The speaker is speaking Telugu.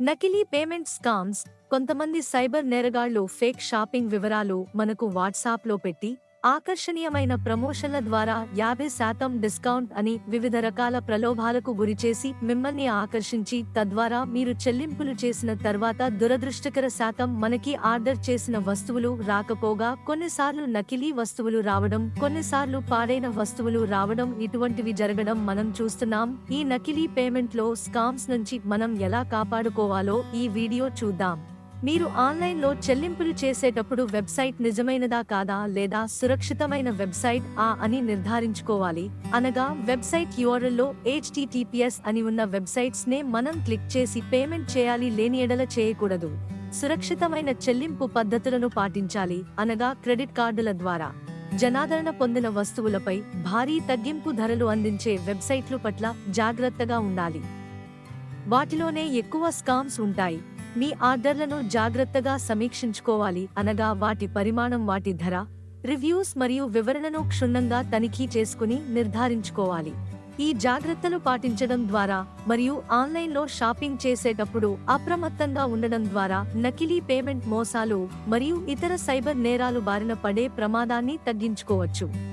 నకిలీ పేమెంట్ స్కామ్స్ కొంతమంది సైబర్ నేరగాళ్ళు ఫేక్ షాపింగ్ వివరాలు మనకు వాట్సాప్లో పెట్టి ఆకర్షణీయమైన ప్రమోషన్ల ద్వారా యాభై శాతం డిస్కౌంట్ అని వివిధ రకాల ప్రలోభాలకు గురిచేసి మిమ్మల్ని ఆకర్షించి తద్వారా మీరు చెల్లింపులు చేసిన తర్వాత దురదృష్టకర శాతం మనకి ఆర్డర్ చేసిన వస్తువులు రాకపోగా కొన్నిసార్లు నకిలీ వస్తువులు రావడం కొన్నిసార్లు పాడైన వస్తువులు రావడం ఇటువంటివి జరగడం మనం చూస్తున్నాం. ఈ నకిలీ పేమెంట్లో స్కామ్స్ నుంచి మనం ఎలా కాపాడుకోవాలో ఈ వీడియో చూద్దాం. మీరు ఆన్లైన్లో చెల్లింపులు చేసేటప్పుడు వెబ్సైట్ నిజమైనదా కాదా లేదా సురక్షితమైన వెబ్సైట్ ఆ అని నిర్ధారించుకోవాలి. అనగా వెబ్సైట్ యూఆర్ఎల్లో హెచ్టిటిపిఎస్ అని ఉన్న వెబ్సైట్స్ నే మనం క్లిక్ చేసి పేమెంట్ చేయాలి లేని ఎడల చేయకూడదు. సురక్షితమైన చెల్లింపు పద్ధతులను పాటించాలి. అనగా క్రెడిట్ కార్డుల ద్వారా. జనాదరణ పొందిన వస్తువులపై భారీ తగ్గింపు ధరలు అందించే వెబ్సైట్లు పట్ల జాగ్రత్తగా ఉండాలి. వాటిలోనే ఎక్కువ స్కామ్స్ ఉంటాయి. మీ ఆర్డర్లను జాగ్రత్తగా సమీక్షించుకోవాలి అనగా వాటి పరిమాణం వాటి ధర రివ్యూస్ మరియు వివరణను క్షుణ్ణంగా తనిఖీ చేసుకుని నిర్ధారించుకోవాలి. ఈ జాగ్రత్తలు పాటించడం ద్వారా మరియు ఆన్లైన్లో షాపింగ్ చేసేటప్పుడు అప్రమత్తంగా ఉండడం ద్వారా నకిలీ పేమెంట్ మోసాలు మరియు ఇతర సైబర్ నేరాలు బారిన పడే ప్రమాదాన్ని తగ్గించుకోవచ్చు.